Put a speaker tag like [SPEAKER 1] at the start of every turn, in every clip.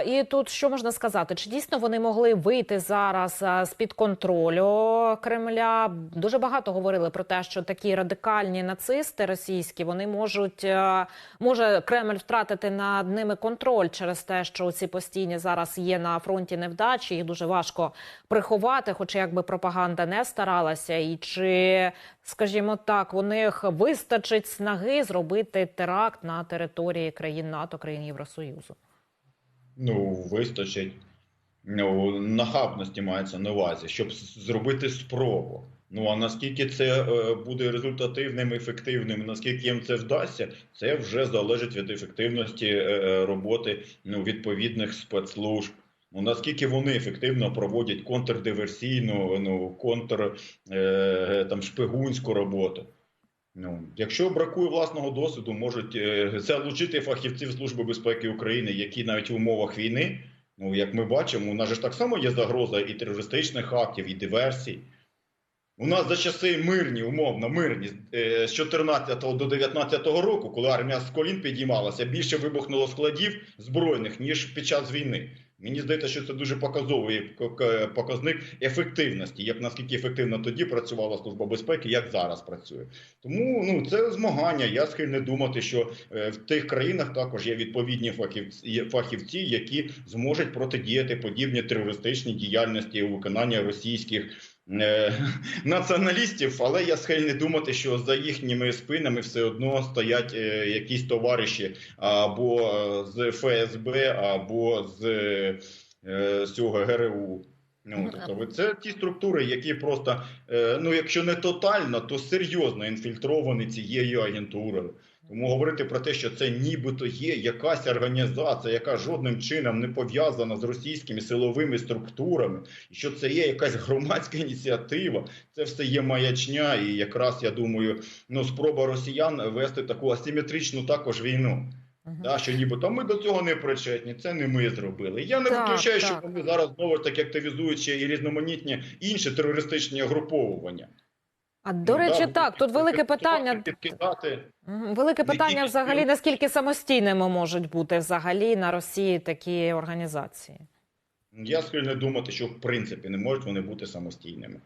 [SPEAKER 1] І тут що можна сказати? Чи дійсно вони могли вийти зараз з під контролю Кремля? Дуже багато говорили про те, що такі радикальні нацисти російські вони можуть е, може Кремль втратити над ними контроль через те, що ці постійні зараз є на фронті невдачі. Їх дуже важко приховати, хоча якби пропаганда не старалася, і чи, скажімо так, у них вистачить снаги зробити теракт на території країн НАТО, країн Євросоюзу.
[SPEAKER 2] Ну, вистачить. Ну, нахабності мається на увазі, щоб зробити спробу. Ну а наскільки це е, буде результативним, ефективним, наскільки їм це вдасться, це вже залежить від ефективності е, роботи ну, відповідних спецслужб. Ну наскільки вони ефективно проводять контрдиверсійну, ну контр е, там шпигунську роботу. Ну, якщо бракує власного досвіду, можуть е, залучити фахівців Служби безпеки України, які навіть в умовах війни, ну як ми бачимо, у нас ж так само є загроза і терористичних актів, і диверсій. У нас за часи мирні, умовно, мирні е, з 14 до 19 року, коли армія з колін підіймалася, більше вибухнуло складів збройних ніж під час війни. Мені здається, що це дуже показовий показник ефективності, як наскільки ефективно тоді працювала служба безпеки, як зараз працює. Тому ну це змагання. Я схильний думати, що в тих країнах також є відповідні фахівці, фахівці, які зможуть протидіяти подібні терористичній діяльності у виконанні російських. Націоналістів, але я схильний думати, що за їхніми спинами все одно стоять якісь товариші або з ФСБ, або з, цього ГРУ. Ну, тобто, це ті структури, які просто, ну якщо не тотально, то серйозно інфільтровані цією агентурою. Тому говорити про те, що це нібито є якась організація, яка жодним чином не пов'язана з російськими силовими структурами, і що це є якась громадська ініціатива, це все є маячня, і якраз я думаю, ну спроба росіян вести таку асиметричну також війну. Uh -huh. Да, що нібито ми до цього не причетні, це не ми зробили. Я не так, виключаю, так. що вони зараз знову ж таки активізують ще і різноманітні інші терористичні груповування.
[SPEAKER 1] А до речі, да, так тут велике питання.
[SPEAKER 2] Підкидати.
[SPEAKER 1] Велике питання взагалі наскільки самостійними можуть бути взагалі на Росії такі організації?
[SPEAKER 2] Я схильний думати, що в принципі не можуть вони бути самостійними.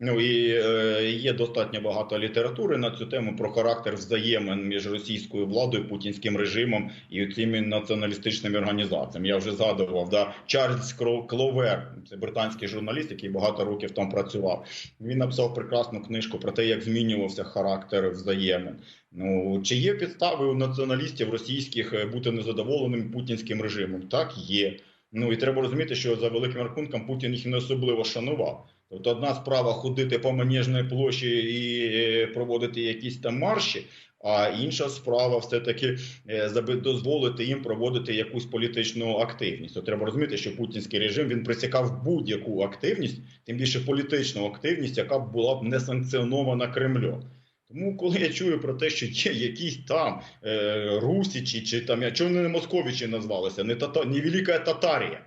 [SPEAKER 2] Ну і е, є достатньо багато літератури на цю тему про характер взаємин між російською владою, путінським режимом і цими націоналістичними організаціями. Я вже згадував да Чарльз Кловер, це британський журналіст, який багато років там працював. Він написав прекрасну книжку про те, як змінювався характер взаємин. Ну чи є підстави у націоналістів російських бути незадоволеним путінським режимом? Так є. Ну і треба розуміти, що за великим рахунком Путін їх не особливо шанував. Тобто одна справа ходити по Манежній площі і проводити якісь там марші, а інша справа все-таки дозволити їм проводити якусь політичну активність. То треба розуміти, що путінський режим він присікав будь-яку активність, тим більше політичну активність, яка б була б не санкціонована Кремлем. Тому, коли я чую про те, що є якісь там е, русічі, чи там я чого не московічі назвалися, не тата, не Велика Татарія.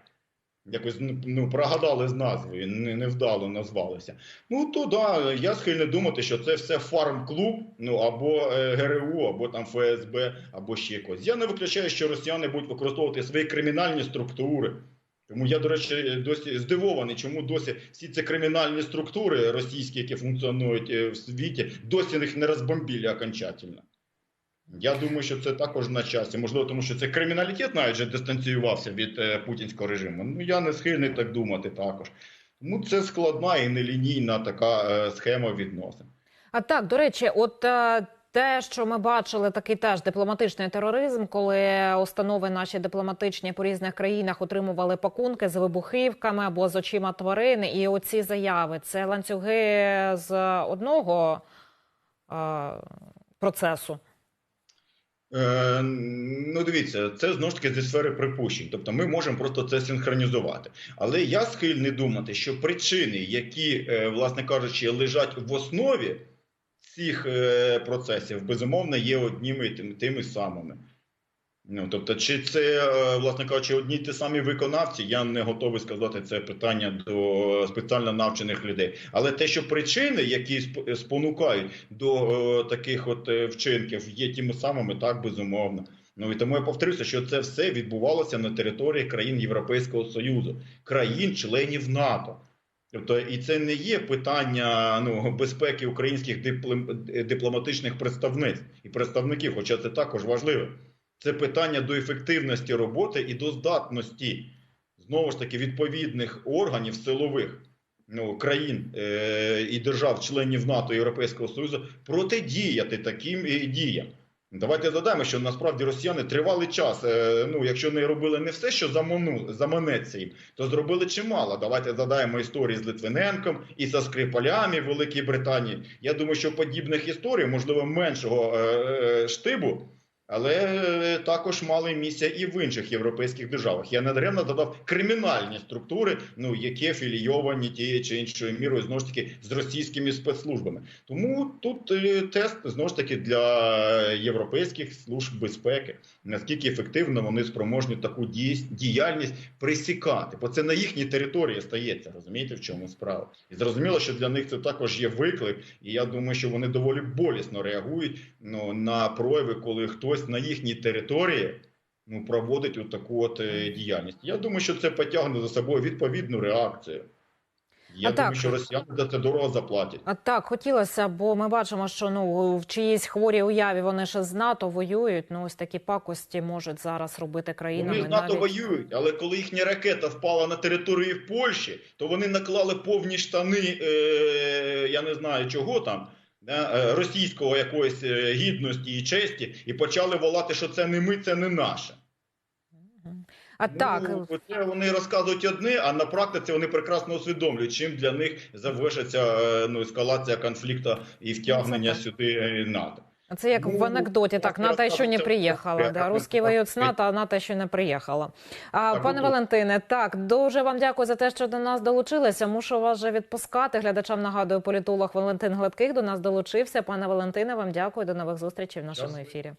[SPEAKER 2] Якось ну, прогадали з назвою, не, невдало назвалися. Ну то да, я схильний думати, що це все фарм-клуб, ну або е, ГРУ, або там ФСБ, або ще якось. Я не виключаю, що росіяни будуть використовувати свої кримінальні структури. Тому я, до речі, досі здивований, чому досі всі ці кримінальні структури російські, які функціонують в світі, досі їх не розбомбили окончательно. Я думаю, що це також на часі. Можливо, тому що це криміналітет навіть вже дистанціювався від е, путінського режиму. Ну я не схильний так думати також. Тому це складна і нелінійна така е, схема відносин.
[SPEAKER 1] А так, до речі, от. Е... Те, що ми бачили, такий теж дипломатичний тероризм, коли установи наші дипломатичні по різних країнах отримували пакунки з вибухівками або з очима тварин, і оці заяви це ланцюги з одного е, процесу.
[SPEAKER 2] Е, ну, дивіться, це знову ж таки зі сфери припущень. Тобто ми можемо просто це синхронізувати. Але я схильний думати, що причини, які, е, власне кажучи, лежать в основі цих е, процесів, безумовно, є одніми тими, тими самими. Ну, тобто, чи це, власне кажучи, одні ті самі виконавці, я не готовий сказати це питання до спеціально навчених людей. Але те, що причини, які спонукають до таких от вчинків, є тими самими, так безумовно. Ну і тому я повторюся, що це все відбувалося на території країн Європейського Союзу, країн-членів НАТО. Тобто, і це не є питання ну, безпеки українських диплом, дипломатичних представництв і представників, хоча це також важливо. Це питання до ефективності роботи і до здатності знову ж таки відповідних органів силових ну, країн е- і держав-членів НАТО Європейського Союзу протидіяти таким е, діям. Давайте задаємо, що насправді росіяни тривалий час, е, ну якщо не робили не все, що заману, заманеться їм, то зробили чимало. Давайте задаємо історії з Литвиненком і за Скрипалями в Великій Британії. Я думаю, що подібних історій, можливо, меншого е, е, штибу, але е, також мали місця і в інших європейських державах. Я недаремно додав кримінальні структури, ну які афілійовані тією чи іншою мірою знову ж таки з російськими спецслужбами. Тому тут е, тест знову ж таки для європейських служб безпеки, наскільки ефективно вони спроможні таку діяльність присікати, бо це на їхній території стається. Розумієте, в чому справа? І зрозуміло, що для них це також є виклик, і я думаю, що вони доволі болісно реагують ну, на прояви, коли хтось на їхній території. Ну, проводить от таку от е, діяльність. Я думаю, що це потягне за собою відповідну реакцію. Я
[SPEAKER 1] А
[SPEAKER 2] думаю,
[SPEAKER 1] так.
[SPEAKER 2] що росіяни за це дорого заплатять.
[SPEAKER 1] А так хотілося, бо ми бачимо, що ну в чиїсь хворій уяві вони ще з НАТО воюють. Ну ось такі пакості можуть зараз робити країнами.
[SPEAKER 2] Вони з НАТО
[SPEAKER 1] навіть...
[SPEAKER 2] воюють, але коли їхня ракета впала на територію Польщі, то вони наклали повні штани, е, я не знаю чого там, да, е, російського якоїсь е, гідності і честі, і почали волати, що це не ми, це не наше.
[SPEAKER 1] А так
[SPEAKER 2] Ну, це вони розказують одне, а на практиці вони прекрасно усвідомлюють, чим для них завершиться е, ну, ескалація конфлікту і втягнення
[SPEAKER 1] Ну,
[SPEAKER 2] сюди е, НАТО.
[SPEAKER 1] Це як
[SPEAKER 2] ну,
[SPEAKER 1] в анекдоті. Так, НАТО ще не приїхала. Да, русські воюють з НАТО, а НАТО ще не приїхала. А пане. Валентине, так дуже вам дякую за те, що до нас долучилися. Мушу вас вже відпускати. Глядачам нагадую, політолог Валентин Гладких до нас долучився. Пане Валентине, вам дякую. До нових зустрічей в нашому ефірі.